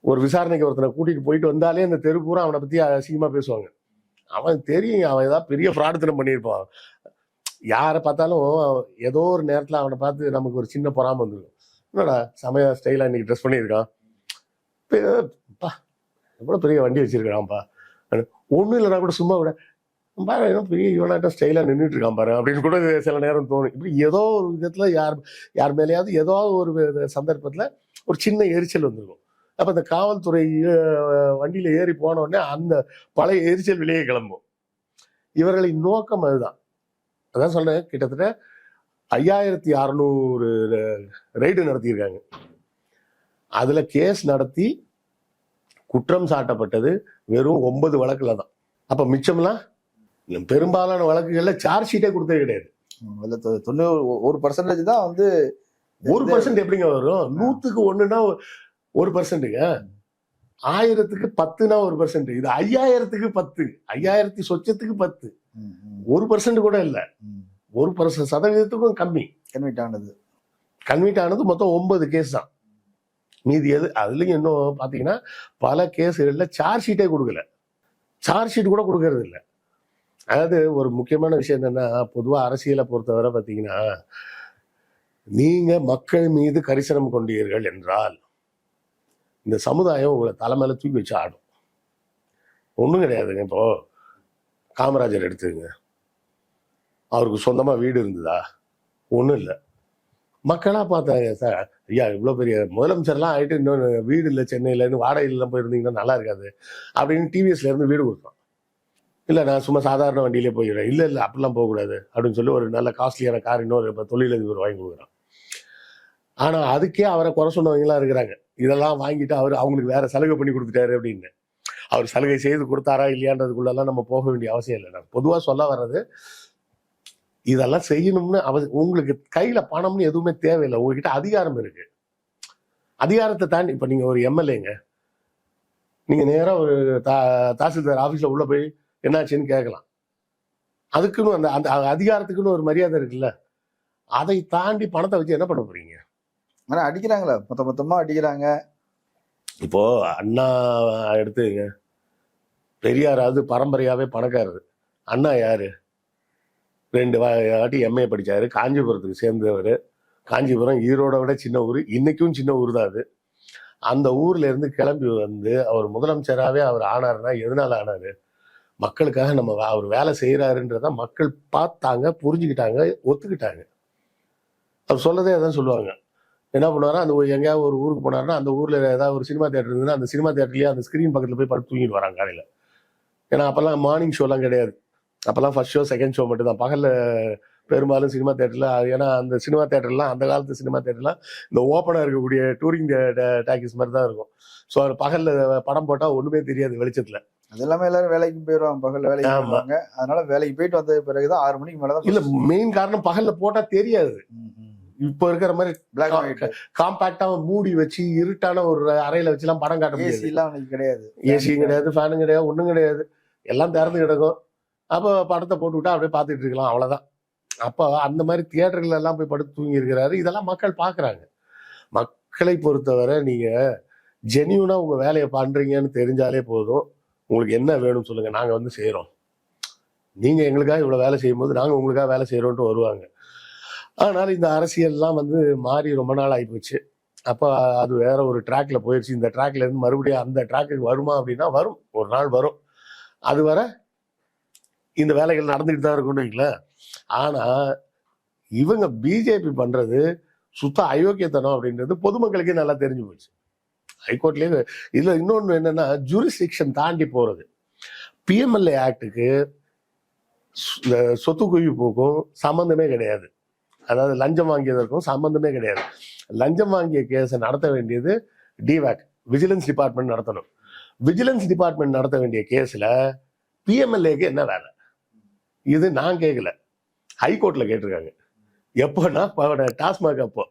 ஒரு விசாரணைக்கு ஒருத்தனை கூட்டிட்டு போயிட்டு வந்தாலே அந்த தெரு பூரா அவனை பத்தி அசிங்கமா பேசுவாங்க. அவன் தெரியும் அவன் ஏதாவது பெரிய ஃப்ராடுத்தனம் பண்ணியிருப்பான். யாரை பார்த்தாலும் ஏதோ ஒரு நேரத்தில் அவனை பார்த்து நமக்கு ஒரு சின்ன பொறாமல் வந்துடும் என்னடா சமய ஸ்டைலாக இன்னைக்கு ட்ரெஸ் பண்ணியிருக்கான். பா எவ்வளோ பெரிய வண்டி வச்சிருக்கிறான்ப்பா ஒன்றும் இல்லைனா கூட சும்மா கூட பாரு ஏதோ பெரிய இவனாட்டம் ஸ்டைலாக நின்றுட்டு இருக்கான் பாரு அப்படின்னு கூட சில நேரம் தோணும். இப்படி ஏதோ ஒரு விதத்தில் யார் யார் மேலேயாவது ஏதோ ஒரு சந்தர்ப்பத்தில் ஒரு சின்ன எரிச்சல் வந்துருக்கும். அப்போ இந்த காவல்துறை வண்டியில் ஏறி போன உடனே அந்த பழைய எரிச்சல் வெளியே கிளம்பும். இவர்களின் நோக்கம் அதுதான். அதான் சொல்றேன் கிட்டத்தட்ட ஐயாயிரத்தி அறநூறு ரைடு நடத்தியிருக்காங்க. அதுல கேஸ் நடத்தி குற்றம் சாட்டப்பட்டது வெறும் ஒன்பது வழக்குல தான். அப்ப மிச்சம்லாம் பெரும்பாலான வழக்குகள்ல சார்ஜ் ஷீட்டே கொடுத்தது கிடையாது. அதுல தொண்ணூறு ஒரு பர்சன்டேஜ் தான் வந்து ஒரு பர்சன்ட் எப்படிங்க வரும்? நூத்துக்கு ஒண்ணுன்னா ஒரு பர்சன்ட்டுங்க ஆயிரத்துக்கு பத்துனா ஒரு பர்சன்ட் இது ஐயாயிரத்துக்கு பத்து. ஐயாயிரத்தி சொச்சத்துக்கு பத்து. ஒரு பர்சன்ட் கூட இல்ல. ஒரு பர்சன்ட் சதவீதத்துக்கும் கம்மி. கன்வெர்ட் ஆனது. கன்வீட் ஆனது மொத்தம் ஒன்பது கேஸ் தான். மீதி எது அதுலயும் இன்னும் பாத்தீங்கன்னா பல கேஸுகள்ல சார்ஜ் ஷீட்டே கொடுக்கல. சார்ஜ் ஷீட் கூட கொடுக்கறது இல்ல. அதாவது ஒரு முக்கியமான விஷயம் என்னன்னா பொதுவா அரசியலை பொறுத்தவரை பாத்தீங்கன்னா நீங்க மக்கள் மீது கரிசனம் கொண்டீர்கள் என்றால் இந்த சமுதாயம் உங்களை தலைமையில தூக்கி வச்சு ஆடும். ஒண்ணும் கிடையாதுங்க இப்போ. காமராஜர் எடுத்துங்க அவருக்கு சொந்தமாக வீடு இருந்ததா? ஒன்றும் இல்லை. மக்களாக பார்த்தாங்க சார் ஐயா இவ்வளோ பெரிய முதலமைச்சர்லாம் ஆகிட்டு இன்னொன்று வீடு இல்லை சென்னையிலேருந்து வாடகையிலாம் போயிருந்தீங்கன்னா நல்லா இருக்காது அப்படின்னு டிவிஎஸ்லேருந்து வீடு கொடுத்தான் இல்லை நான் சும்மா சாதாரண வண்டியிலே போயிடுறேன். இல்லை இல்லை அப்படிலாம் போகக்கூடாது அப்படின்னு சொல்லி ஒரு நல்ல காஸ்ட்லியான கார் இன்னொரு இப்போ தொழிலதிபர் வாங்கி கொடுக்குறான். ஆனால் அதுக்கே அவரை குறை சொன்னவங்களாம் இருக்கிறாங்க. இதெல்லாம் வாங்கிட்டு அவர் அவங்களுக்கு வேற சலுகை பண்ணி கொடுத்துட்டாரு அப்படின்னு. அவர் சலுகை செய்து கொடுத்தாரா இல்லையான்றதுக்குள்ளெல்லாம் நம்ம போக வேண்டிய அவசியம் இல்லை. நான் பொதுவாக சொல்ல வர்றது இதெல்லாம் செய்யணும்னு அவ உங்களுக்கு கையில் பணம்னு எதுவுமே தேவையில்லை. உங்ககிட்ட அதிகாரம் இருக்கு. அதிகாரத்தை தாண்டி இப்போ நீங்கள் ஒரு எம்எல்ஏங்க. நீங்கள் நேராக ஒரு தா தாசில்தார் ஆஃபீஸில் உள்ளே போய் என்னாச்சுன்னு கேட்கலாம். அதுக்குன்னு அந்த அந்த அதிகாரத்துக்குன்னு ஒரு மரியாதை இருக்குல்ல. அதை தாண்டி பணத்தை வச்சு என்ன பண்ண போறீங்க? ஆனால் அடிக்கிறாங்களே. மொத்த மொத்தமாக அடிக்கிறாங்க. இப்போ அண்ணா எடுத்துங்க பெரியாராவது பரம்பரையாவே பணக்காரர். அண்ணா யாரு? ரெண்டு வாட்டி எம்ஏ படிச்சாரு. காஞ்சிபுரத்துக்கு சேர்ந்தவர். காஞ்சிபுரம் ஈரோட விட சின்ன ஊர். இன்னைக்கும் சின்ன ஊர் தான் அது. அந்த ஊர்ல இருந்து கிளம்பி வந்து அவர் முதலமைச்சராகவே அவர் ஆனாருன்னா எதனால ஆனாரு? மக்களுக்காக நம்ம அவர் வேலை செய்கிறாருன்றத மக்கள் பார்த்தாங்க புரிஞ்சுக்கிட்டாங்க ஒத்துக்கிட்டாங்க. அவர் சொல்லதே அதான் சொல்லுவாங்க. என்ன பண்ணுவாரா அந்த எங்கேயாவது ஒரு ஊருக்கு போனாருன்னா அந்த ஊர்ல ஏதாவது ஒரு சினிமா தியேட்டர் இருந்ததுன்னா அந்த சினிமா தியேட்டர்லயே அந்த ஸ்கிரீன் பக்கத்துல போய் படுத்து தூங்கிட்டு வராங்க காலையில. ஏன்னா அப்பெல்லாம் மார்னிங் ஷோலாம் கிடையாது. அப்பெல்லாம் ஃபர்ஸ்ட் ஷோ செகண்ட் ஷோ மட்டும் தான் பகல்ல பெரும்பாலும் சினிமா தேட்டர்ல ஏன்னா அந்த சினிமா தேட்டர்லாம் அந்த காலத்து சினிமா தேட்டர்லாம் இந்த ஓப்பனா இருக்கக்கூடிய டூரிங் டாக்கிஸ் மாதிரி தான் இருக்கும். ஸோ பகல்ல படம் போட்டா ஒண்ணுமே தெரியாது வெளிச்சத்துல. அது எல்லாமே எல்லாரும் வேலைக்கு போயிடுவாங்க பகல்ல வேலைக்கு ஆமா. போயிருவாங்க. அதனால வேலைக்கு போயிட்டு வந்த பிறகுதான் ஆறு மணிக்கு மேலதான் இல்ல மெயின் காரணம் பகல்ல போட்டா தெரியாது. இப்போ இருக்கிற மாதிரி பிளாக் அண்ட் ஒயிட் காம்பாக்டா மூடி வச்சு இருட்டான ஒரு அறையில வச்சுலாம் படம் காட்ட ஏசி எல்லாம் கிடையாது. ஏசியும் கிடையாது ஃபேனும் கிடையாது ஒன்றும் கிடையாது. எல்லாம் திறந்து கிடக்கும். அப்போ படத்தை போட்டு விட்டா அப்படியே பார்த்துட்டு இருக்கலாம் அவ்வளவுதான். அப்போ அந்த மாதிரி தியேட்டர்கள் எல்லாம் போய் படுத்து தூங்கி இருக்கிறாரு. இதெல்லாம் மக்கள் பார்க்குறாங்க. மக்களை பொறுத்தவரை நீங்க ஜெனியூனா உங்க வேலையை பண்றீங்கன்னு தெரிஞ்சாலே போதும். உங்களுக்கு என்ன வேணும்னு சொல்லுங்க. நாங்க வந்து செய்றோம். நீங்க எங்களுக்காக இவ்வளவு வேலை செய்யும்போது நாங்க உங்களுக்காக வேலை செய்யறோம்ட்டு வருவாங்க. ஆனால் இந்த அரசியல்லாம் வந்து மாறி ரொம்ப நாள் ஆகிப்போச்சு அப்போ அது வேற ஒரு ட்ராக்ல போயிடுச்சு இந்த ட்ராக்ல இருந்து மறுபடியும் அந்த ட்ராக்குக்கு வருமா அப்படின்னா வரும். ஒரு நாள் வரும். அது வர இந்த வேலைகள் நடந்துக்கிட்டு தான் இருக்கும்னு வைங்களேன். ஆனா இவங்க பிஜேபி பண்றது சுத்த அயோக்கியத்தனம் அப்படின்றது பொதுமக்களுக்கே நல்லா தெரிஞ்சு போச்சு. ஹைகோர்ட்லயே இதுல இன்னொன்று என்னன்னா ஜூரிஸ்டிக்ஷன் தாண்டி போறது. பிஎம்எல்ஏ ஆக்டுக்கு இந்த சொத்து குவிப்புக்கும் சம்மந்தமே கிடையாது. அதாவது லஞ்சம் வாங்கியதற்கும் சம்பந்தமே கிடையாது. லஞ்சம் வாங்கிய கேஸை நடத்த வேண்டியது டிவேக் விஜிலன்ஸ் டிபார்ட்மெண்ட் நடத்தணும். விஜிலன்ஸ் டிபார்ட்மெண்ட் நடத்த வேண்டிய கேஸில் பிஎம்எல்ஏக்கு என்ன வேலை? இது நான் கேட்கல ஹைகோர்ட்டில் கேட்டிருக்காங்க. எப்போன்னா டாஸ்மாக் அப்போ.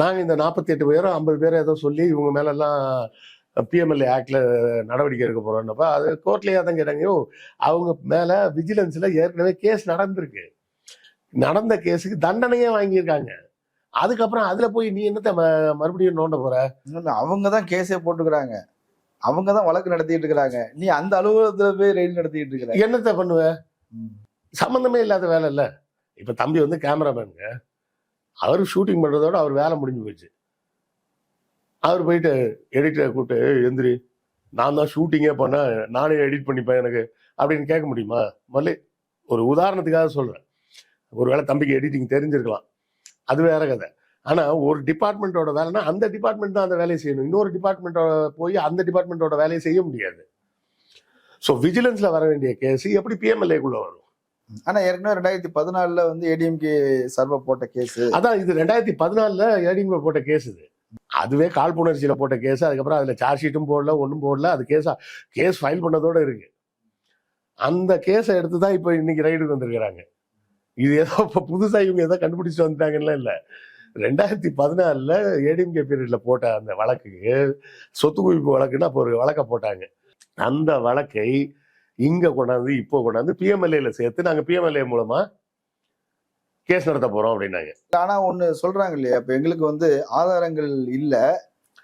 நாங்கள் இந்த நாற்பத்தி எட்டு பேரும் ஐம்பது பேரும் ஏதோ சொல்லி இவங்க மேலெல்லாம் பிஎம்எல்ஏ ஆக்டில் நடவடிக்கை எடுக்க போகிறோன்னப்ப அது கோர்ட்லேயே தான் கேட்டாங்க அவங்க மேலே விஜிலன்ஸில் ஏற்கனவே கேஸ் நடந்திருக்கு. நடந்த கேஸுக்கு தண்டனையே வாங்கியிருக்காங்க. அதுக்கப்புறம் அதுல போய் நீ என்னத்த மறுபடியும் நோண்ட போற? அவங்க தான் கேஸே போட்டுக்கிறாங்க. அவங்க தான் வழக்கு நடத்திட்டு இருக்கிறாங்க. நீ அந்த அலுவலகத்துல போய் ரெய்டு நடத்திட்டு இருக்கிற. என்னத்த பண்ணுவ? ம். சம்பந்தமே இல்லாத வேலை இல்ல. இப்ப தம்பி வந்து கேமராமேனுங்க அவர் ஷூட்டிங் பண்றதோட அவர் வேலை முடிஞ்சு போச்சு. அவர் போயிட்டு எடிட்டரை கூப்பிட்டு "ஏய், எந்திரி. நான் தான் ஷூட்டிங்கே பண்ணேன் நானே எடிட் பண்ணிப்பேன் எனக்கு. அப்படின்னு கேட்க முடியுமா? முதல்ல ஒரு உதாரணத்துக்காக சொல்றேன். ஒருவேளை தம்பிக்கு எடிட்டிங் தெரிஞ்சிருக்கலாம். அது வேற கதை. ஆனா ஒரு டிபார்ட்மெண்ட்டோட வேலைன்னா அந்த டிபார்ட்மெண்ட் தான் அந்த வேலையை செய்யணும். இன்னொரு டிபார்ட்மெண்ட்டோட போய் அந்த டிபார்ட்மெண்ட்டோட வேலையை செய்ய முடியாது. ஸோ விஜிலன்ஸ்ல வர வேண்டிய கேஸ் எப்படி பிஎம்எல்ஏக்குள்ள வரும்? ஆனா ஏற்கனவே ரெண்டாயிரத்தி பதினாலுல வந்து ஏடிஎம்கே சர்வ போட்ட கேஸ் அதான் இது ரெண்டாயிரத்தி பதினாலுல ஏடிஎம் போட்ட கேஸ் இது. அதுவே காழ்ப்புணர்ச்சியில போட்ட கேஸ் அதுக்கப்புறம் அதுல சார்ஜ் ஷீட்டும் போடல ஒன்றும் போடல அது கேஸா கேஸ் ஃபைல் பண்ணதோட இருக்கு. அந்த கேஸை எடுத்து தான் இப்போ இன்னைக்கு ரைடுக்கு வந்திருக்கிறாங்க. இது ஏதோ இப்போ புதுசா இவங்க ஏதோ கண்டுபிடிச்சிட்டு வந்துட்டாங்கன்னு இல்ல. ரெண்டாயிரத்தி பதினாலுல ஏடிஎம்கே பீரியட்ல போட்ட அந்த வழக்குக்கு சொத்து குவிப்பு வழக்குன்னு அப்போ ஒரு வழக்கை போட்டாங்க. அந்த வழக்கை இங்க கொண்டாந்து இப்போ கொண்டாந்து பிஎம்எல்ஏல சேர்த்து நாங்க பிஎம்எல்ஏ மூலமா கேஸ் நடத்த போறோம் அப்படின்னாங்க. ஆனா ஒண்ணு சொல்றாங்க இல்லையா இப்ப எங்களுக்கு வந்து ஆதாரங்கள் இல்ல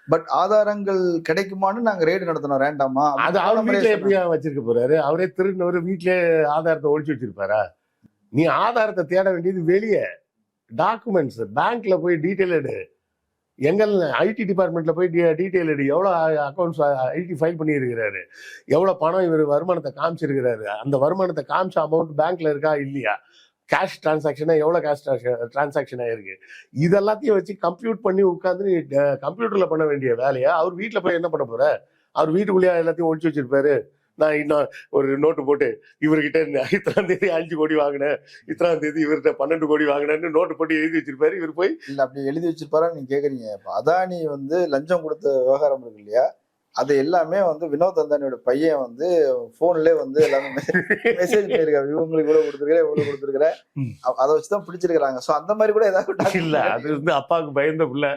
பட் ஆதாரங்கள் கிடைக்குமான்னு நாங்க ரெய்டு நடத்தணும் வேண்டாமா அது அவர் வீட்டுல எப்படியா வச்சிருக்க போறாரு? அவரே திருநவர் வீட்லயே ஆதாரத்தை ஒழிச்சு வச்சிருப்பாரா? நீ ஆதாரத்தை தேட வேண்டியது வெளியே. டாக்குமெண்ட்ஸ் பேங்க்ல போய் டீட்டெயில் எடு. எங்கள் ஐடி டிபார்ட்மெண்ட்ல போய் டீட்டெயில் எடு. எவ்வளோ அக்கௌண்ட்ஸ் ஐடி ஃபைல் பண்ணியிருக்கிறாரு. எவ்வளோ பணம் இவர் வருமானத்தை காமிச்சிருக்கிறாரு. அந்த வருமானத்தை காமிச்ச அமௌண்ட் பேங்க்ல இருக்கா? இல்லையா? கேஷ் டிரான்சாக்ஷனாக எவ்வளோ கேஷ் டிரான்சாக்ஷன் ஆயிருக்கு? இதெல்லாத்தையும் வச்சு கம்ப்யூட் பண்ணி உட்காந்து கம்ப்யூட்டர்ல பண்ண வேண்டிய வேலையை அவர் வீட்டில் போய் என்ன பண்ண போற அவர் வீட்டுக்குள்ளேயே எல்லாத்தையும் ஒழிச்சு வச்சிருப்பாரு. நான் இன்னும் ஒரு நோட்டு போட்டு இவர்கிட்ட இத்தனாம் தேதி அஞ்சு கோடி வாங்கினேன். இத்தனாம் தேதி இவர்கிட்ட பன்னெண்டு கோடி வாங்கினேன்னு நோட்டு போட்டு எழுதி வச்சிருப்பாரு. இவர் போய் இல்லை அப்படி எழுதி வச்சிருப்பாரா நீங்க கேக்குறீங்க. அதானி வந்து லஞ்சம் கொடுத்த விவகாரம் இருக்கு இல்லையா? அது எல்லாமே வந்து வினோத் அந்தானியோட பையன் வந்து போன்லயே வந்து எல்லாமே மெசேஜ் பண்ணிருக்காரு இவங்களுக்கு கூட கொடுத்துருக்கிறேன் இவங்களுக்கு கொடுத்துருக்கிறேன். அதை வச்சுதான் பிடிச்சிருக்காங்க சோ அந்த மாதிரி கூட ஏதாவது இல்ல அது வந்து அப்பாவுக்கு பயந்த புள்ள.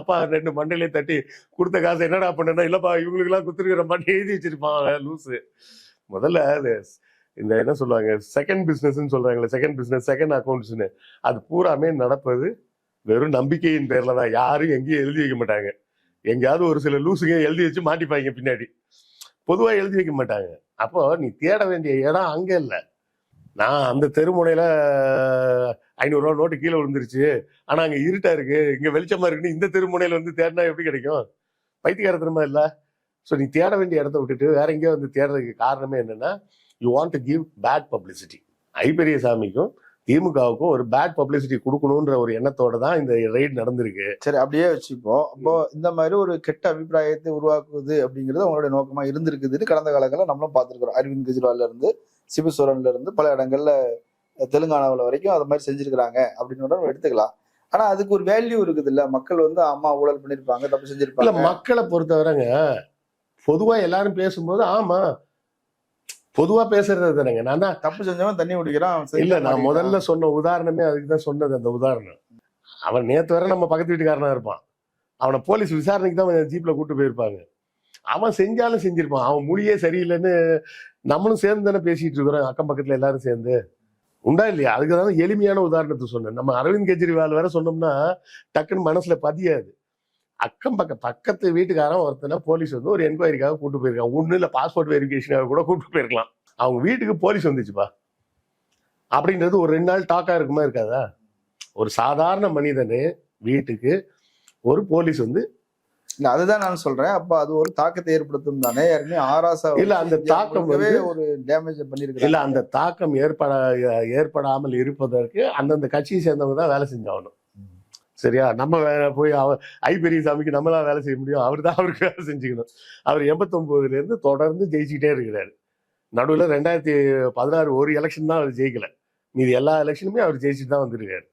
அப்பா ரெண்டு மண்டையிலே தட்டி கொடுத்த காசு என்னடா பண்ணனா இல்லப்பா இவங்களுக்கு எல்லாம் குத்துருக்கிற மாட்டி எழுதி வச்சிருப்பான் லூசு. முதல்ல அது இந்த என்ன சொல்லுவாங்க செகண்ட் பிசினஸ்ன்னு சொல்றாங்களே செகண்ட் பிசினஸ் செகண்ட் அக்கௌண்ட்ஸ்னு அது பூராமே நடப்பது வெறும் நம்பிக்கையின் பேர்ல தான். யாரும் எங்கேயும் எழுதி வைக்க மாட்டாங்க. எங்கேயாவது ஒரு சில லூசுங்க எழுதி வச்சு மாட்டிப்பாங்க பின்னாடி. பொதுவாக எழுதி வைக்க மாட்டாங்க. அப்போ நீ தேட வேண்டிய இடம் அங்கே இல்லை. நான் அந்த தெருமுனையில ஐநூறுரூவா நோட்டு கீழே விழுந்துருச்சு. ஆனால் அங்கே இருட்டா இருக்கு. இங்கே வெளிச்சமா இருக்குன்னு இந்த தெருமுனையில் வந்து தேடினா எப்படி கிடைக்கும்? பைத்தியக்காரத்தனமா இல்லை. ஸோ நீ தேட வேண்டிய இடத்த விட்டுட்டு வேற எங்கேயோ வந்து தேடுறதுக்கு காரணமே என்னென்னா you want to give bad publicity ஐபெரிய சாமிக்கும் திமுகவுக்கும் ஒரு பேட் பப்ளிசிட்டி கொடுக்கணுன்ற ஒரு எண்ணத்தோட தான் இந்த ரைட் நடந்திருக்கு. சரி அப்படியே வச்சுப்போம். அப்போ இந்த மாதிரி ஒரு கெட்ட அபிப்பிராயத்தை உருவாக்குவது அப்படிங்கிறது உங்களுடைய நோக்கமா இருந்திருக்குதுன்னு கடந்த காலங்களில் நம்மளும் பார்த்திருக்கிறோம். அரவிந்த் கெஜ்ரிவால்ல இருந்து சிபு சோரன்ல இருந்து பல இடங்கள்ல தெலுங்கானாவில் வரைக்கும் அது மாதிரி செஞ்சிருக்கிறாங்க அப்படின்னு நம்ம எடுத்துக்கலாம். ஆனா அதுக்கு ஒரு வேல்யூ இருக்குது இல்ல மக்கள் வந்து அம்மா ஊழல் பண்ணிருப்பாங்க தப்பு செஞ்சிருப்பாங்க. மக்களை பொறுத்தவரைங்க பொதுவா எல்லாரும் பேசும்போது ஆமா பொதுவா பேசுறது தானேங்க. நான் தான். தப்பு செஞ்சவன் தண்ணி குடிக்கிறான் இல்ல நான். முதல்ல சொன்ன உதாரணமே அதுக்கு தான் சொன்னது அந்த உதாரணம். அவன் நேத்து வரை நம்ம பக்கத்து வீட்டுக்காரனா இருப்பான். அவனை போலீஸ் விசாரணைக்கு தான் ஜீப்ல கூட்டு போயிருப்பாங்க. அவன் செஞ்சாலும் செஞ்சிருப்பான். அவன் மொழியே சரியில்லைன்னு நம்மளும் சேர்ந்து தானே பேசிட்டு இருக்கிறோம் அக்கம் பக்கத்துல எல்லாரும் சேர்ந்து. உண்டா இல்லையா? அதுக்கு தான் எளிமையான உதாரணத்தை சொன்னேன். நம்ம அரவிந்த் கெஜ்ரிவால் வேற சொன்னோம்னா டக்குன்னு மனசுல பதியாது. அக்கம் பக்கம் பக்கத்து வீட்டுக்காரன் ஒருத்தனை போலீஸ் வந்து ஒரு என்கொயரிக்காக கூட்டு போயிருக்கான். ஒண்ணு இல்ல பாஸ்போர்ட் வெரிஃபிகேஷனாக கூட கூட்டு போயிருக்கலாம். அவங்க வீட்டுக்கு போலீஸ் வந்துச்சுப்பா. அப்படின்றது ஒரு ரெண்டு நாள் டாக்கா இருக்குமா இருக்காதா? ஒரு சாதாரண மனிதனு வீட்டுக்கு ஒரு போலீஸ் வந்து இல்ல அதுதான் நான் சொல்றேன். அப்ப அது ஒரு தாக்கத்தை ஏற்படுத்தும் தானே. ஏற்கனவே ஆராசா இல்ல, அந்த தாக்கம் ஒரு டேமேஜ் இல்ல பண்ணிருக்காங்க அந்த தாக்கம் ஏற்பட ஏற்படாமல் இருப்பதற்கு அந்தந்த கட்சியை சேர்ந்தவங்க தான் வேலை செஞ்சாகணும். சரியா? நம்ம வேற போய் அவர் ஐ பெரியசாமிக்கு நம்மளாம் வேலை செய்ய முடியும். அவர் தான் அவருக்கு வேலை செஞ்சுக்கணும். அவர் எண்பத்தொம்போதுலேருந்து தொடர்ந்து ஜெயிச்சுக்கிட்டே இருக்கிறாரு. நடுவில் ரெண்டாயிரத்தி பதினாறு ஒரு எலெக்ஷன் தான் அவர் ஜெயிக்கல. மீதி எல்லா எலெக்ஷனுமே அவர் ஜெயிச்சுட்டு தான் வந்திருக்காரு.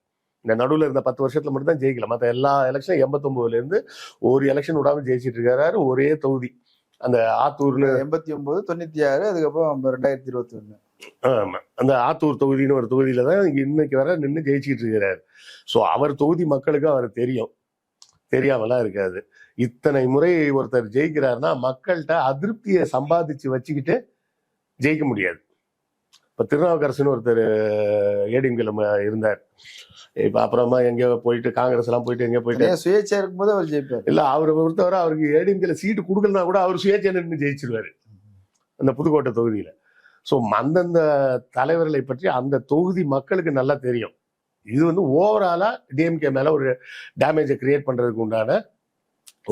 இந்த நடுவில் இருந்த பத்து வருஷத்துல மட்டும் தான் ஜெயிக்கல. மற்ற எல்லா எலெக்ஷனும் எண்பத்தொம்போதுலேருந்து ஒரு எலெக்ஷன் விடாம ஜெயிச்சிட்டு இருக்காரு. ஒரே தொகுதி. அந்த ஆத்தூர்ல எண்பத்தி ஒன்பது தொண்ணூத்தி ஆறு அதுக்கப்புறம் ரெண்டாயிரத்தி இருபத்தி ஒன்று ஆமா. அந்த ஆத்தூர் தொகுதின்னு ஒரு தொகுதியில தான் இன்னைக்கு வர நின்று ஜெயிச்சிட்டு இருக்கிறாரு. ஸோ அவர் தொகுதி மக்களுக்கு அவர் தெரியும். தெரியாமலாம் இருக்காது. இத்தனை முறை ஒருத்தர் ஜெயிக்கிறாருன்னா மக்கள்கிட்ட அதிருப்தியை சம்பாதிச்சு வச்சுக்கிட்டு ஜெயிக்க முடியாது. இப்ப திருநாவுக்கரசுன்னு ஒருத்தர் ஏடிஎம்கேல இருந்தார். இப்ப அப்புறமா எங்கேயோ போயிட்டு காங்கிரஸ் எல்லாம் போயிட்டு எங்கேயோ போயிட்டு சுயேட்சையா இருக்கும்போது அவர் ஜெயிப்பார். இல்ல அவரை பொறுத்தவரை அவருக்கு ஏடிஎம்கேல சீட்டு கொடுக்கலனா கூட அவர் சுயேட்சை நின்று ஜெயிச்சிருவாரு. அந்த புதுக்கோட்டை தொகுதியில. ஸோ அந்தந்த தலைவர்களை பற்றி அந்த தொகுதி மக்களுக்கு நல்லா தெரியும். இது வந்து ஓவராலா டிஎம்கே மேல ஒரு டேமேஜை கிரியேட் பண்றதுக்கு உண்டான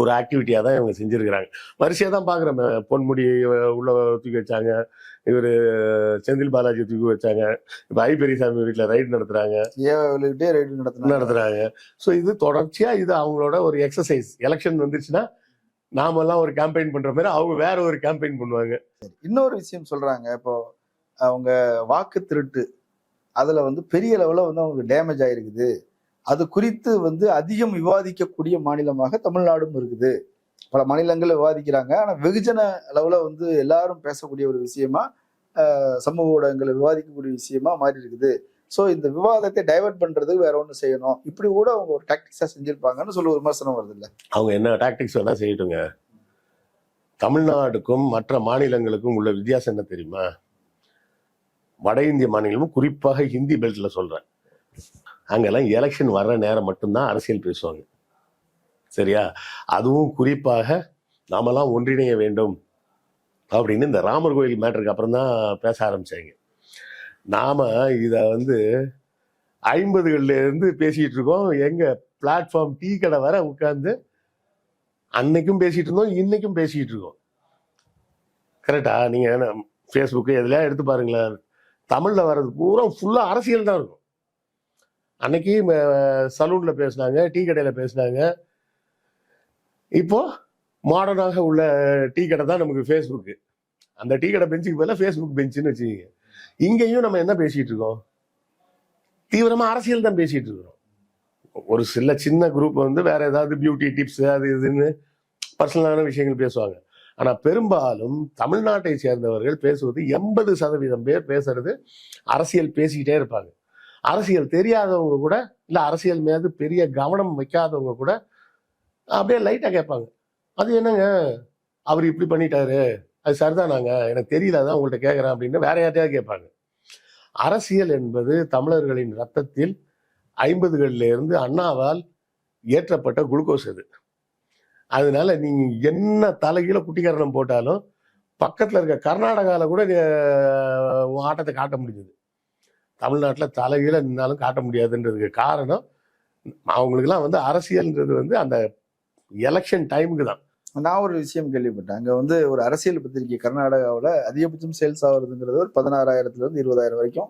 ஒரு ஆக்டிவிட்டியா தான் இவங்க செஞ்சிருக்கிறாங்க. வரிசையா தான் பாக்குறோம் பொன்முடி உள்ள தூக்கி வச்சாங்க. இவரு செந்தில் பாலாஜி தூக்கி வச்சாங்க. இப்ப ஐ பெரியசாமி வீட்டுல ரைட் நடத்துறாங்க. ஏவிட்டே ரைடு நடத்தினாங்க நடத்துறாங்க. ஸோ இது தொடர்ச்சியா இது அவங்களோட ஒரு எக்ஸசைஸ் எலெக்ஷன் வந்துருச்சுன்னா நாமெல்லாம் ஒரு கேம்பெயின் பண்ற மாதிரி அவங்க வேற ஒரு கேம்பெயின் பண்ணுவாங்க. இன்னொரு விஷயம் சொல்றாங்க. இப்போ அவங்க வாக்கு திருட்டு அதுல வந்து பெரிய லெவல்ல வந்து அவங்களுக்கு டேமேஜ் ஆயிருக்குது. அது குறித்து வந்து அதிகம் விவாதிக்கக்கூடிய மாநிலமாக தமிழ்நாடும் இருக்குது. பல மாநிலங்கள் விவாதிக்கிறாங்க. ஆனா வெகுஜன அளவுல வந்து எல்லாரும் பேசக்கூடிய ஒரு விஷயமா சமூக ஊடகங்கள் விவாதிக்கக்கூடிய விஷயமா மாறி இருக்குது ஸோ இந்த விவாதத்தை டைவர்ட் பண்ணுறதுக்கு வேற ஒன்று செய்யணும். இப்படி கூட அவங்க ஒரு டாக்டிக்ஸாக செஞ்சுருப்பாங்கன்னு சொல்ல விமர்சனம் வருது இல்லை அவங்க என்ன டாக்டிக்ஸ் வேணால் செய்யட்டுங்க. தமிழ்நாடுக்கும் மற்ற மாநிலங்களுக்கும் உள்ள வித்தியாசம் என்ன தெரியுமா? வட இந்திய மாநிலமும் குறிப்பாக ஹிந்தி பெல்ட்டில் சொல்கிறேன் அங்கெல்லாம் எலெக்ஷன் வர்ற நேரம் மட்டும்தான் அரசியல் பேசுவாங்க. சரியா? அதுவும் குறிப்பாக நாமெல்லாம் ஒன்றிணைய வேண்டும் அப்படின்னு இந்த ராமர் கோயில் மேட்டருக்கு அப்புறம் தான் பேச ஆரம்பிச்சாங்க. நாம இதை வந்து ஐம்பதுகள்லேருந்து பேசிகிட்டு இருக்கோம் எங்கள் பிளாட்ஃபார்ம் டீ கடை வர உட்காந்து அன்னைக்கும் பேசிகிட்டு இருந்தோம் இன்னைக்கும் பேசிக்கிட்டு இருக்கோம் கரெக்டா நீங்க ஃபேஸ்புக்கு எதுலையா எடுத்து பாருங்களேன். தமிழில் வர்றது பூரா ஃபுல்லாக அரசியல் தான் இருக்கும். அன்னைக்கு சலூனில் பேசுனாங்க டீ கடையில் பேசுனாங்க. இப்போது மாடர்னாக உள்ள டீ கடை தான் நமக்கு ஃபேஸ்புக்கு அந்த டீ கடை பெஞ்சுக்கு பதிலாக ஃபேஸ்புக் பெஞ்சுன்னு வச்சுக்கிங்க. இங்கேயும் நம்ம என்ன பேசிட்டு இருக்கோம்? தீவிரமா அரசியல் தான் பேசிட்டு இருக்கிறோம். ஒரு சில சின்ன குரூப் வந்து வேற ஏதாவது பியூட்டி டிப்ஸ் அது இதுன்னு பர்சனலான விஷயங்கள் பேசுவாங்க. ஆனா பெரும்பாலும் தமிழ்நாட்டை சேர்ந்தவர்கள் பேசுவது எண்பது சதவீதம் பேர் பேசுறது அரசியல் பேசிக்கிட்டே இருப்பாங்க. அரசியல் தெரியாதவங்க கூட இல்ல அரசியல் மீது பெரிய கவனம் வைக்காதவங்க கூட அப்படியே லைட்டா கேட்பாங்க. அது என்னங்க? அவர் இப்படி பண்ணிட்டாரு. அது சரிதான் நாங்கள் எனக்கு தெரியல அதான் உங்கள்ட்ட கேட்குறேன் அப்படின்னு வேற யார்ட்டையாவது கேட்பாங்க. அரசியல் என்பது தமிழர்களின் ரத்தத்தில் ஐம்பதுகளில் இருந்து அண்ணாவால் ஏற்றப்பட்ட குளுக்கோஸ் அது. அதனால நீங்கள் என்ன தலைகீழ குட்டிக்கரணம் போட்டாலும் பக்கத்தில் இருக்க கர்நாடகாவில் கூட உன் ஆட்டத்தை காட்ட முடியுது தமிழ்நாட்டில் தலைகீழ நின்னாலும் காட்ட முடியாதுன்றதுக்கு காரணம் அவங்களுக்கெல்லாம் வந்து அரசியல்ன்றது வந்து அந்த எலெக்ஷன் டைமுக்கு தான். நான் ஒரு விஷயம் கேள்விப்பட்டேன். அங்க வந்து ஒரு அரசியல் பத்திரிகை கர்நாடகாவில் அதிகபட்சம் சேல்ஸ் ஆகுறதுங்கிறது ஒரு பதினாறாயிரத்துல இருந்து இருபதாயிரம் வரைக்கும்.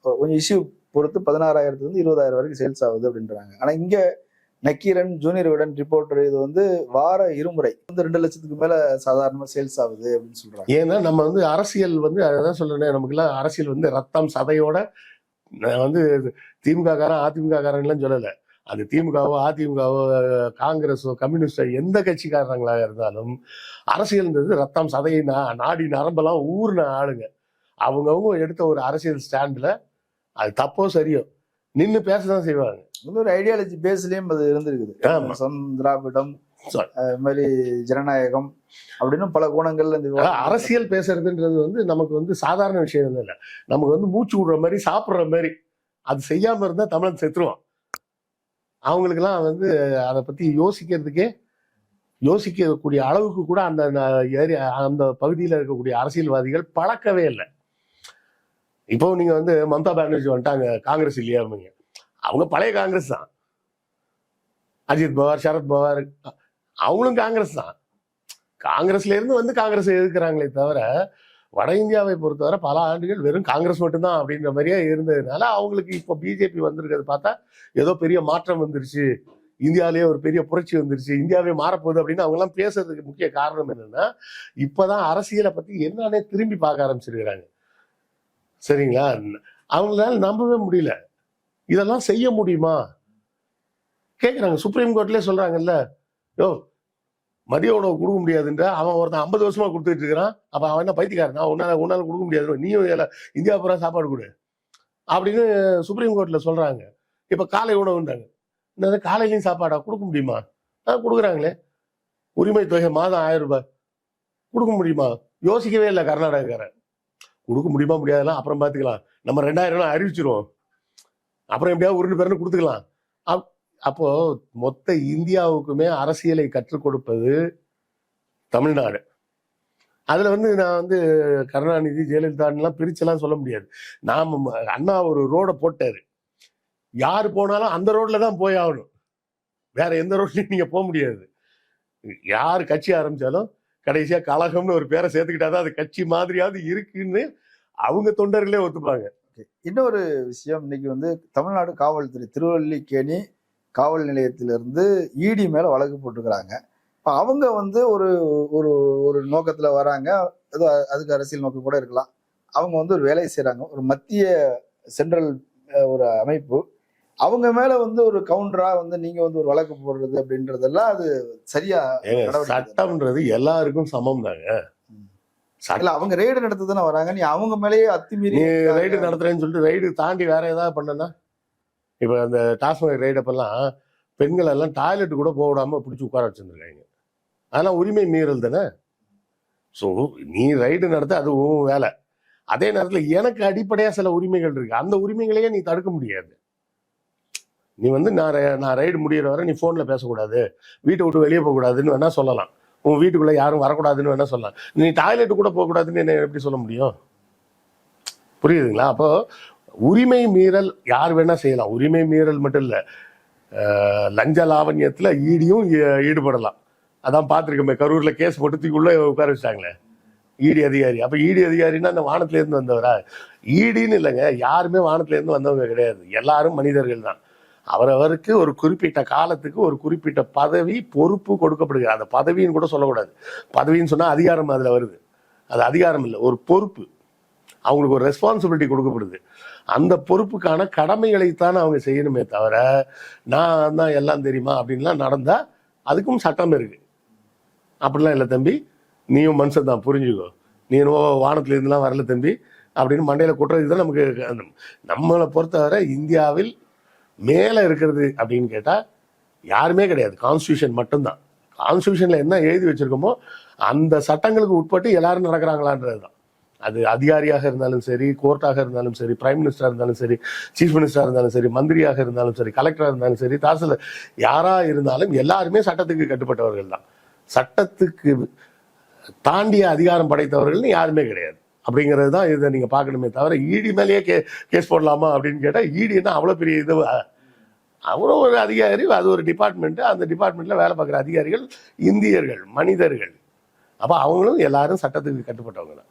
கொஞ்சம் இஷ்யூ பொறுத்து பதினாறாயிரத்துல இருந்து இருபதாயிரம் வரைக்கும் சேல்ஸ் ஆகுது அப்படின்றாங்க. ஆனா இங்க நக்கீரன் ஜூனியர் விடன் ரிப்போர்ட்டர் இது வந்து வார இருமுறை. வந்து ரெண்டு லட்சத்துக்கு மேல சாதாரணமா சேல்ஸ் ஆகுது அப்படின்னு சொல்றாங்க. ஏன்னா நம்ம வந்து அரசியல் வந்து அதான் சொல்றேன் நமக்குலாம் அரசியல் வந்து ரத்தம் சதையோட நான் வந்து திமுக காரன் அதிமுக காரன்லாம் சொல்லலை. அது திமுகவோ அதிமுகவோ காங்கிரஸோ கம்யூனிஸ்டோ எந்த கட்சிக்காரங்களாக இருந்தாலும் அரசியல்ன்றது ரத்தம் சதையை நா- நாடி நரம்பெல்லாம் ஊர்ன ஆளுங்க. அவங்கவுங்க எடுத்த ஒரு அரசியல் ஸ்டாண்ட்ல அது தப்போ சரியோ நின்னு பேசதான் செய்வாங்க. வந்து ஒரு ஐடியாலஜி பேஸ்லயும் அது இருந்திருக்குது. சம் திராவிடம் மாதிரி ஜனநாயகம் அப்படின்னு பல கோணங்கள்ல இந்த அரசியல் பேசுறதுன்றது வந்து நமக்கு வந்து சாதாரண விஷயம் இல்லை. நமக்கு வந்து மூச்சு விடுற மாதிரி சாப்பிடுற மாதிரி. அது செய்யாம இருந்தா தமிழன் செத்துருவான். அவங்களுக்கெல்லாம் வந்து அதை பத்தி யோசிக்கிறதுக்கே யோசிக்கக்கூடிய அளவுக்கு கூட அந்த ஏரியா அந்த பகுதியில் இருக்கக்கூடிய அரசியல்வாதிகள் பழக்கவே இல்லை. இப்போ நீங்க வந்து மம்தா பானர்ஜி வந்துட்டாங்க காங்கிரஸ் இல்லையா அவங்க பழைய காங்கிரஸ் தான். அஜித் பவார் சரத் பவார் அவங்களும் காங்கிரஸ் தான். காங்கிரஸ்ல இருந்து வந்து காங்கிரஸ் எதிர்க்கிறாங்களே தவிர வட இந்தியாவை பொறுத்தவரை பல ஆண்டுகள் வெறும் காங்கிரஸ் மட்டும்தான் அப்படின்ற மாதிரியே இருந்ததுனால அவங்களுக்கு இப்போ பிஜேபி வந்திருக்கிறது பார்த்தா ஏதோ பெரிய மாற்றம் வந்துருச்சு. இந்தியாவிலேயே ஒரு பெரிய புரட்சி வந்துருச்சு. இந்தியாவே மாறப்போகுது அப்படின்னு அவங்க பேசுறதுக்கு முக்கிய காரணம் என்னன்னா இப்போதான் அரசியலை பத்தி என்னன்னே திரும்பி பார்க்க ஆரம்பிச்சிருக்கிறாங்க. சரிங்களா? அவங்களால நம்பவே முடியல. இதெல்லாம் செய்ய முடியுமா? கேட்குறாங்க சுப்ரீம் கோர்ட்லேயே சொல்றாங்கல்ல யோ மதிய உணவு கொடுக்க முடியாதுன்ற அவன் ஒருத்தன் ஐம்பது வருஷமா கொடுத்துட்டு இருக்கிறான். அப்ப அவன் என்ன பைத்தியக்காரன்? நான் உன்னால உன்னால கொடுக்க முடியாது நீயும் இந்தியா பூரா சாப்பாடு கொடு. அப்படின்னு சுப்ரீம் கோர்ட்ல சொல்றாங்க. இப்ப காலை உணவுன்றாங்க. இந்த காலையிலையும் சாப்பாடா? கொடுக்க முடியுமா? ஆ கொடுக்குறாங்களே. உரிமை தொகை மாதம் ஆயிரம் ரூபாய். கொடுக்க முடியுமா? யோசிக்கவே இல்லை கர்நாடகக்காரன். கொடுக்க முடியுமா முடியாதெல்லாம் அப்புறம் பார்த்துக்கலாம் நம்ம ரெண்டாயிரம் அறிவிச்சிருவோம். அப்புறம் எப்படியாவது உருண்டு பேருன்னு கொடுத்துக்கலாம். அப்போ மொத்த இந்தியாவுக்குமே அரசியலை கற்றுக் கொடுப்பது தமிழ்நாடு. அதுல வந்து நான் வந்து கருணாநிதி ஜெயலலிதான்லாம் பிரிச்செல்லாம் சொல்ல முடியாது. நாம அண்ணா ஒரு ரோடை போட்டாரு. யார் போனாலும் அந்த ரோட்டில் தான் போய் ஆகணும். வேற எந்த ரோட்லையும் நீங்க போக முடியாது. யார் கட்சி ஆரம்பிச்சாலும் கடைசியா கழகம்னு ஒரு பேரை சேர்த்துக்கிட்டாதான் அது கட்சி மாதிரியாவது இருக்குன்னு அவங்க தொண்டர்களே ஒத்துப்பாங்க. இன்னொரு விஷயம் இன்னைக்கு வந்து தமிழ்நாடு காவல்துறை திருவல்லிக்கேணி காவல் நிலையத்திலிருந்து இடி மேல வழக்கு போட்டிருக்கிறாங்க. இப்ப அவங்க வந்து ஒரு ஒரு ஒரு நோக்கத்துல வராங்க. ஏதோ அதுக்கு அரசியல் நோக்கம் கூட இருக்கலாம். அவங்க வந்து ஒரு வேலையை செய்றாங்க. ஒரு மத்திய சென்ட்ரல் ஒரு அமைப்பு. அவங்க மேல வந்து ஒரு கவுண்டரா வந்து நீங்க வந்து ஒரு வழக்கு போடுறது அப்படின்றதெல்லாம் அது சரியா சட்டம்ன்றது எல்லாருக்கும் சமம் தாங்க இல்ல அவங்க ரெய்டு நடத்த தானே வராங்க. நீ அவங்க மேலேயே அத்துமீறி ரைடு நடத்துறேன்னு சொல்லிட்டு ரைடு தாண்டி வேற ஏதாவது பண்ணனா? இப்போ அந்த டாஸ்மாக் ரைடு அப்பெல்லாம் பெண்கள் எல்லாம் டாய்லெட் கூட போக விடாம பிடிச்சி உட்கார வச்சிருந்துருக்காங்க. அதெல்லாம் உரிமை மீறல் தானே? ஸோ நீ ரைடு நடத்த அது உன் வேலை. அதே நேரத்தில் எனக்கு அடிப்படையாக சில உரிமைகள் இருக்கு. அந்த உரிமைகளையே நீ தடுக்க முடியாது. நீ வந்து நான் நான் ரைடு முடியிற வரை நீ ஃபோனில் பேசக்கூடாது. வீட்டை விட்டு வெளியே போகக்கூடாதுன்னு வேணால் சொல்லலாம். உன் வீட்டுக்குள்ள யாரும் வரக்கூடாதுன்னு வேணால் சொல்லலாம். நீ டாய்லெட் கூட போகக்கூடாதுன்னு என்ன எப்படி சொல்ல முடியும்? புரியுதுங்களா? அப்போ உரிமை மீறல் யார் வேணால் செய்யலாம். உரிமை மீறல் மட்டும் இல்லை. லஞ்ச லாவண்யத்தில் ஈடியும் ஈடுபடலாம். அதான் பார்த்துருக்கோமே கரூரில் கேஸ் போட்டு உட்கார வச்சிட்டாங்களே ஈடி அதிகாரி. அப்போ ஈடி அதிகாரின்னா அந்த வானத்துலேருந்து வந்தவரா? ஈடின்னு இல்லைங்க யாருமே வானத்துலேருந்து வந்தவங்க கிடையாது. எல்லாரும் மனிதர்கள் தான். அவரவருக்கு ஒரு குறிப்பிட்ட காலத்துக்கு ஒரு குறிப்பிட்ட பதவி பொறுப்பு கொடுக்கப்படுகிறது. அந்த பதவின்னு கூட சொல்லக்கூடாது. பதவின்னு சொன்னால் அதிகாரம் அதில் வருது. அது அதிகாரம் இல்லை ஒரு பொறுப்பு. அவங்களுக்கு ஒரு ரெஸ்பான்சிபிலிட்டி கொடுக்கப்படுது. அந்த பொறுப்புக்கான கடமைகளைத்தான் அவங்க செய்யணுமே தவிர நான் தான் எல்லாம் தெரியுமா அப்படின்லாம் நடந்தா அதுக்கும் சட்டம் இருக்கு. அப்படிலாம் இல்லை தம்பி. நீயும் மனுஷன் தான் புரிஞ்சுக்கோ. நீ என்னவோ வானத்துல இருந்துலாம் வரல தம்பி. அப்படின்னு மண்டையில கொட்டுறது தான் நமக்கு நம்மளை பொறுத்தவரை இந்தியாவில் மேலே இருக்கிறது அப்படின்னு கேட்டால் யாருமே கிடையாது. கான்ஸ்டியூஷன் மட்டும்தான். கான்ஸ்டியூஷன்ல என்ன எழுதி வச்சிருக்கோமோ அந்த சட்டங்களுக்கு உட்பட்டு எல்லாரும் நடக்கிறாங்களான்றது தான் அது அதிகாரியாக இருந்தாலும் சரி கோர்ட்டாக இருந்தாலும் சரி பிரைம் மினிஸ்டராக இருந்தாலும் சரி சீஃப் மினிஸ்டராக இருந்தாலும் சரி மந்திரியாக இருந்தாலும் சரி கலெக்டராக இருந்தாலும் சரி தாசில்தார் யாராக இருந்தாலும் எல்லாருமே சட்டத்துக்கு கட்டுப்பட்டவர்கள் தான். சட்டத்துக்கு தாண்டிய அதிகாரம் படைத்தவர்கள்னு யாருமே கிடையாது. அப்படிங்கிறது தான் இதை நீங்கள் பார்க்கணுமே தவிர ஈடி மேலேயே கே கேஸ் போடலாமா அப்படின்னு கேட்டால் ஈடினா அவ்வளோ பெரிய இது அவரும் ஒரு அதிகாரி அது ஒரு டிபார்ட்மெண்ட்டு அந்த டிபார்ட்மெண்ட்டில் வேலை பார்க்குற அதிகாரிகள் இந்தியர்கள் மனிதர்கள். அப்போ அவங்களும் எல்லாரும் சட்டத்துக்கு கட்டுப்பட்டவங்க தான்.